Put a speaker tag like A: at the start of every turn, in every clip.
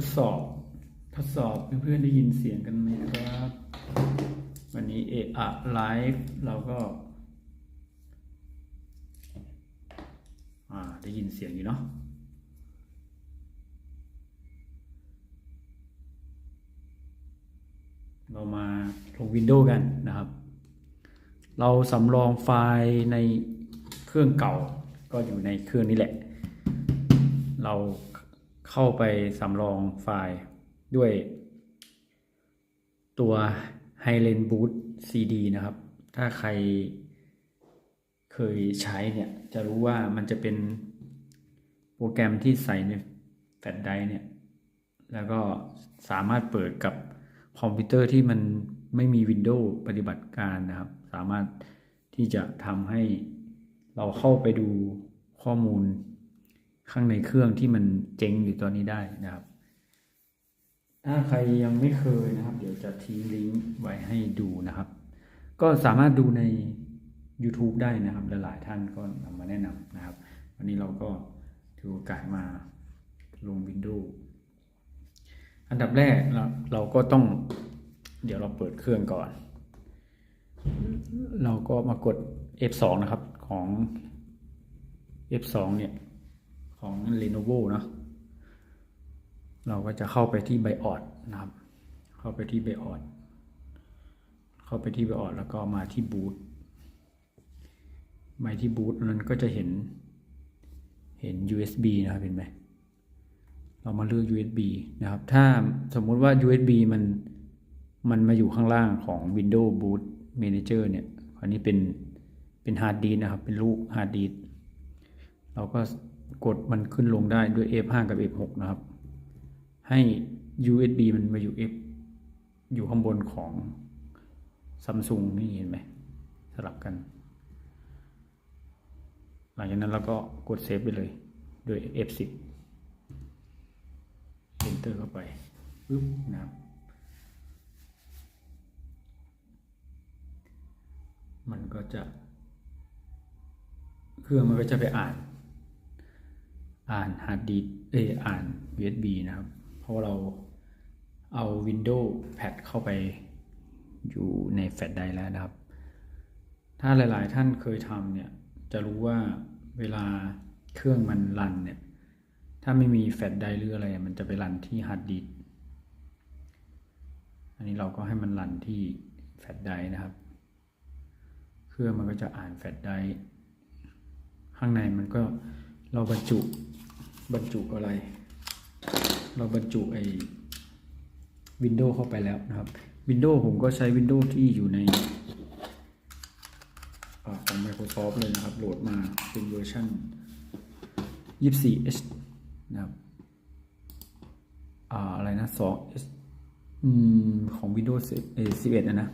A: ทดสอบ ทดสอบเพื่อนๆได้ยินเสียงกันไหมครับ วันนี้เออะไลฟ์เราก็อาได้ยินเสียงอยู่เนาะเรามาลงวินโดว์กันนะครับ เราสำรองไฟล์ในเครื่องเก่าก็อยู่ในเครื่องนี้แหละ เรา เข้าไปสำรองไฟล์ด้วยตัว h i g h l a n Boot CD นะครับ ถ้าใครเคยใช้เนี่ย จะรู้ว่ามันจะเป็นโปรแกรมที่ใส่ในแฟลชไดร์เนี่ย แล้วก็สามารถเปิดกับคอมพิวเตอร์ที่มันไม่มี Windows ปฏิบัติการนะครับ สามารถที่จะทำให้เราเข้าไปดูข้อมูล ข้างในเครื่องที่มันเจ๊งอยู่ตอนนี้ได้นะครับ ถ้าใครยังไม่เคยนะครับ เดี๋ยวจะทิ้งลิงก์ไว้ให้ดูนะครับ ก็สามารถดูใน YouTube ได้นะครับหลายท่านก็นำมาแนะนำนะครับ วันนี้เราก็ถือโอกาสมาลง Windows อันดับแรกเราเราก็ต้อง เดี๋ยวเราเปิดเครื่องก่อน เราก็มากด F2 นะครับของ F2 เนี่ย ของ Lenovo เนาะเราก็จะเข้าไปที่ BIOS นะครับ เข้าไปที่ BIOS เข้าไปที่ BIOS แล้วก็มาที่ Boot มาที่ Boot นั้นก็จะเห็นเห็น USB นะครับเห็นไหมเรามาเลือก USB นะครับ ถ้าสมมุติว่า USB มันมันมาอยู่ข้างล่างของ Windows Boot Manager เนี่ย อันนี้เป็นเป็นฮาร์ดดีสนะครับ เป็นลูกฮาร์ดดีสเราก็ กดมันขึ้นลงได้ด้วย F5 กับ F6 นะครับ ให้ USB มันมาอยู่ F อยู่ข้างบนของ Samsung นี่เห็นไหมสลับกัน หลังจากนั้นเราก็กดเซฟไปเลยด้วย F10 Enter เข้าไปปึ๊บนะครับมันก็จะ เครื่องมันก็จะไปอ่าน อ่านฮาร์ดดิสเอออ่าน USB นะครับ เพราะว่าเราเอา Windows Pad เข้าไปอยู่ในแฟลชไดร์แล้วนะครับ ถ้าหลาย ๆ ท่านเคยทำเนี่ยจะรู้ว่าเวลาเครื่องมันรันเนี่ยถ้าไม่มีแฟลชไดร์หรืออะไร มันจะไปรันที่ฮาร์ดดิสอันนี้เราก็ให้มันรันที่แฟลชไดร์นะครับ เครื่องมันก็จะอ่านแฟลชไดร์ข้างในมันก็เราบรรจุ บรรจุอะไร เราบรรจุไอ้วินโดว์เข้าไปแล้วนะครับวินโดว์ผมก็ใช้วินโดว์ที่อยู่ในอของ Microsoft เลยนะครับ โหลดมาเป็นเวอร์ชัน 24H นะครับอ่าอะไรนะ 2H อืมของ Windows เอ11นะนะ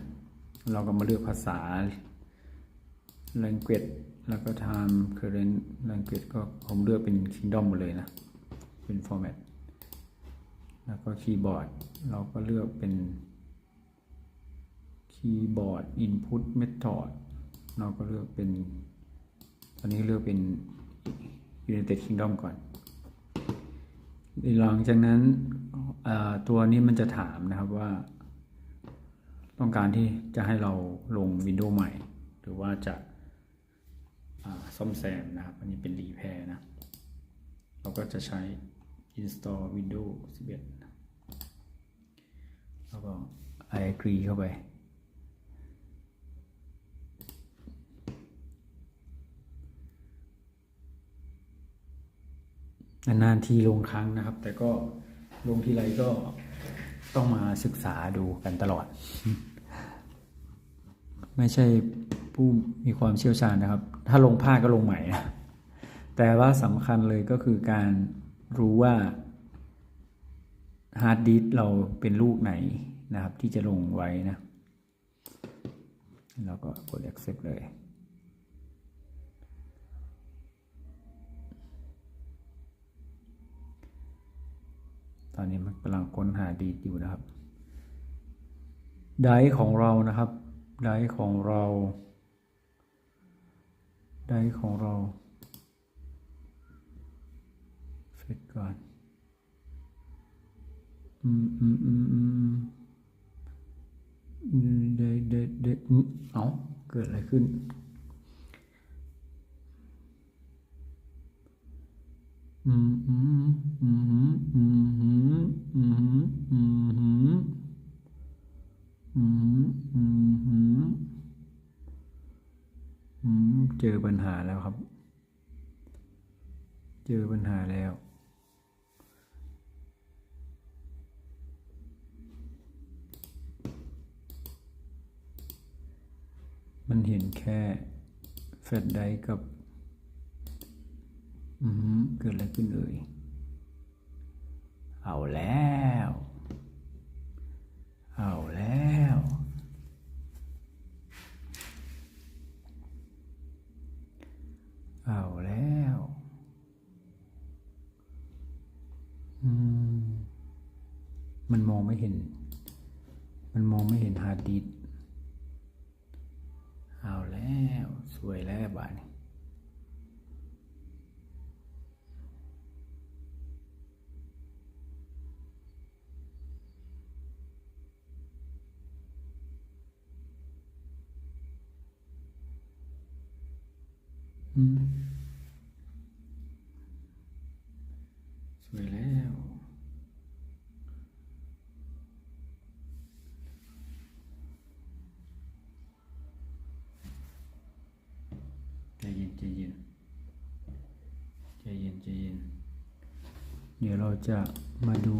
A: เราก็มาเลือกภาษา language แล้วก็ time current language ก็ผมเลือกเป็น kingdom หมดเลยนะ เป็น format แล้วก็คีย์บอร์ดเราก็เลือกเป็นคีย์บอร์ด input method เราก็เลือกเป็น ตอนนี้เลือกเป็น United Kingdom ก่อนหลังจากนั้นตัวนี้มันจะถามนะครับว่า ต้องการที่จะให้เราลง Windows ใหม่ หรือว่าจะ ซ่อมแซมนะครับ อันนี้เป็นรีแพร์นะ เราก็จะใช้ install Windows 11 แล้วก็ I agree เข้าไปนานๆทีลงครั้งนะครับ แต่ก็ลงทีไรก็ต้องมาศึกษาดูกันตลอด ไม่ใช่ ผู้มีความเชี่ยวชาญนะครับ ถ้าลงพลาก็ลงใหม่นะแต่ว่าสำคัญเลยก็คือการรู้ว่าฮาร์ดดิสเราเป็นลูกไหนนะครับ ที่จะลงไว้นะแล้วก็กด accept เลย ตอนนี้มันกำลังค้นหาดีดอยู่นะครับ ไดร์ของเรานะครับ ไดร์ของเรา ไดของเรา เสร็จก่อน อืมอืมอืมอืมอืมเดเดเดอืมเอาเกิดอะไรขึ้น อืมอืม หาแล้วครับ เจอปัญหาแล้ว มันเห็นแค่แฟลชไดกับ อืมเกิดอะไรขึ้นเอ่ยเอาแล้ว เอาแล้ว เอาแล้ว อืม มันมอง ไม่เห็น มันมองไม่เห็นฮาดิสเอาแล้วสวยแล้วบ้านี้อืม สวยแล้ว ใจเย็นใจเย็นใจเย็นใจเย็น เราจะมาดู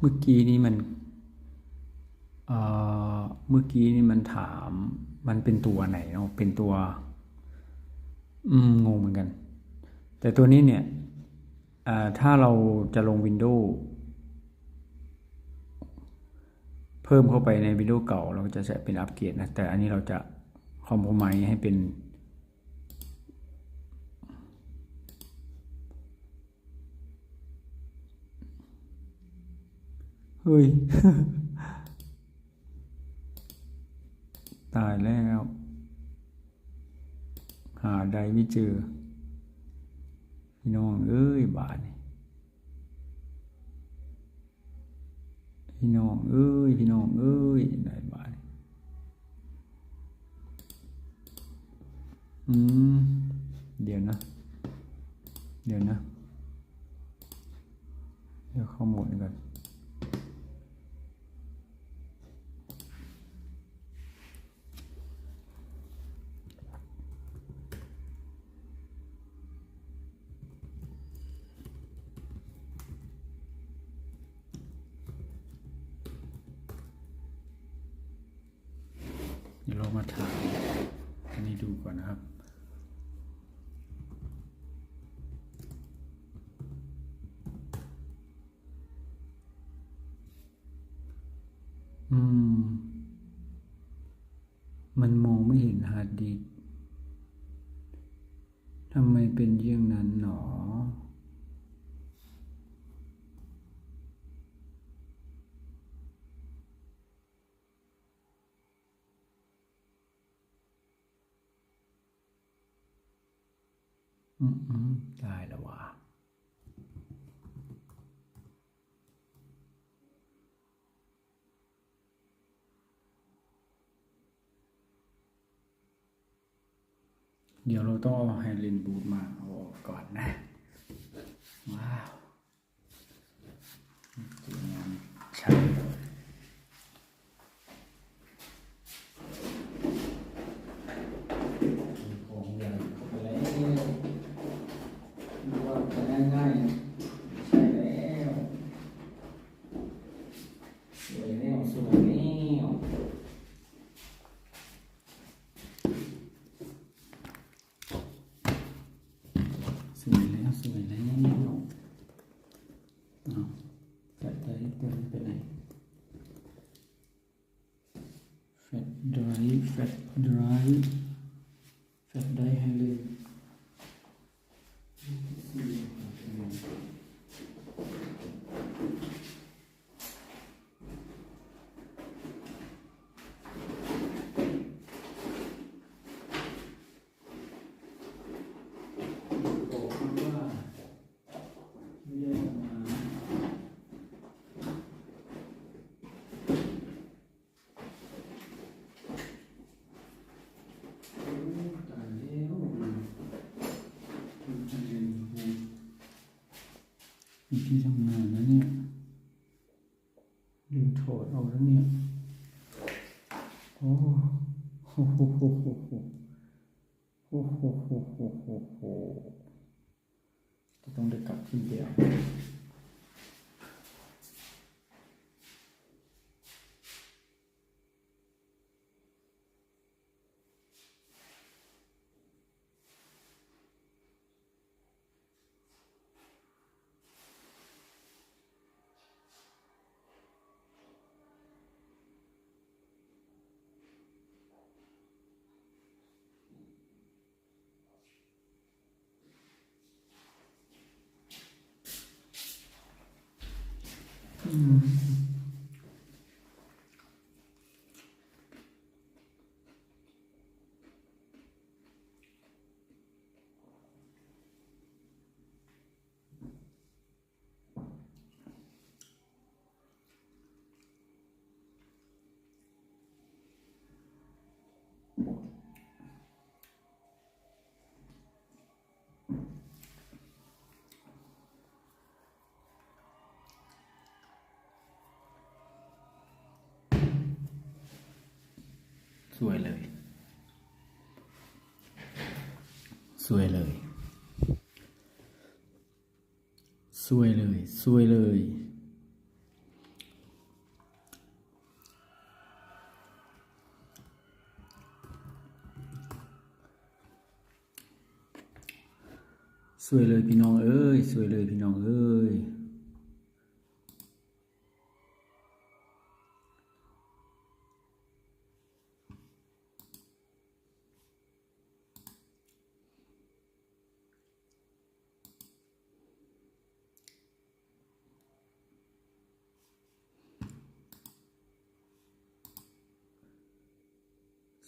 A: เมื่อกี้นี้มันเมื่อกี้นี่มันถามมันเป็นตัวไหนเนาะเป็นตัว อืมงงเหมือนกัน แต่ตัวนี้เนี่ยถ้าเราจะลง Windows เพิ่มเข้าไปใน Windows เก่า เราจะใช้เป็นอัปเกรดนะ แต่อันนี้เราจะคอมโพมายให้เป็น เฮ้ย ตายแล้ว หาใดไม่เจอ พี่น้อง เอ้ย บาทพี่น้อง เอ้ย พี่น้อง เอ้ยได้บาทอืม เดี๋ยวนะ เดี๋ยวนะ เดี๋ยวข้าโหมดก่อน เดี๋ยวเรา มาถ่ายอันนี้ดูก่อนนะครับ อืม มันมองไม่เห็นฮาร์ดดิสทำไมเป็นเยี่ยงนั้นหนอ อืมได้แล้วว่ะเดี๋ยวเราต้องเอาไฮเลนบูทมาเอาออกก่อนนะ ว้าวสวยงามใช่ของใหญ่เข้าไปแล้ว ดูว่าจะง่ายๆใช่แล้วสวยแล้วสวยแล้วสวยแล้วสวยแล้วเอาจัดไปตัวนี้ไปไหน ฟดไดรฟ์แฟดไดรฟ์แฟดได้ให้เลย บอกมันว่าไม่ได้ทำงานโอ้ตายแล้วมันจะเรียนรู้มี ที่ทำงานนะเนี่ยลืมถอดเอาแล้วเนี่ย โอ้โหโหโหโหโหโอ้โหโหโหโหโหจะต้องได้กลับขึ้นเอาอื ม สวยเลย สวยเลย สวยเลย สวยเลย สวยเลยพี่น้องเอ้ย สวยเลยพี่น้องเอ้ย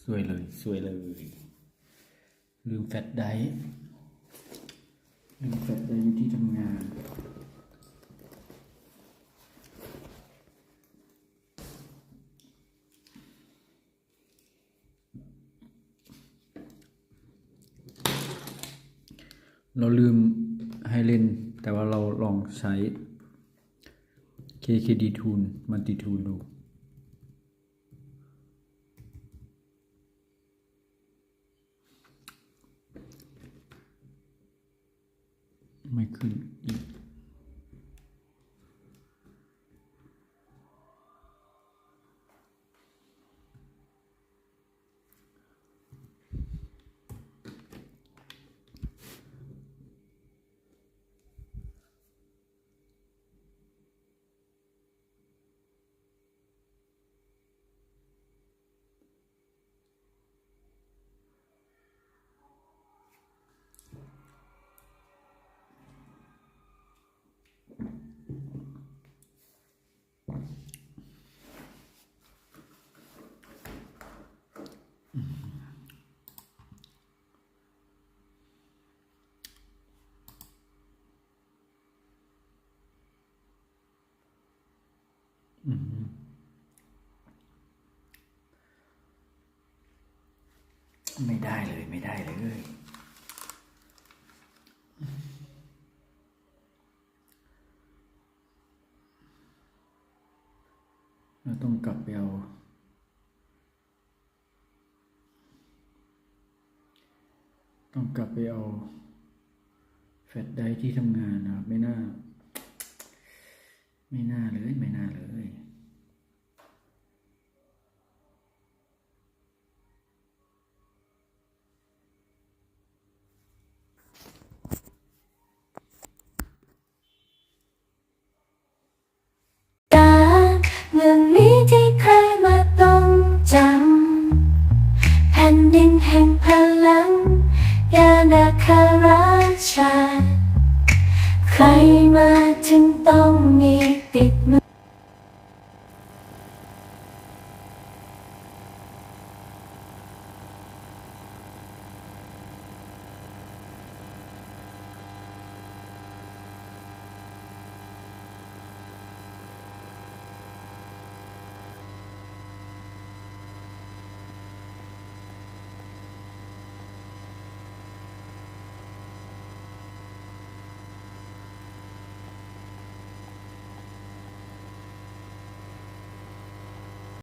A: สวยเลย สวยเลย ลืมแฟลชไดรฟ์ลืมแฟลชไดรฟ์อยู่ที่ทำงาน เราลืมให้เล่นแต่ว่าเราลองใช้ KKD Tool Multi Tool ดู นอีก ไม่ได้เลยไม่ได้เลยเราต้องกลับไปเอาต้องกลับไปเอาแฟลชไดที่ทำงานนะครับไม่น่า ไม่น่าเลย ไม่น่าเลย
B: ตาเมือนี้ที่ใครมาต้องจำแผ่นดินแห่งพลังยานาคาราชา ใครมาถึงต้องมี Take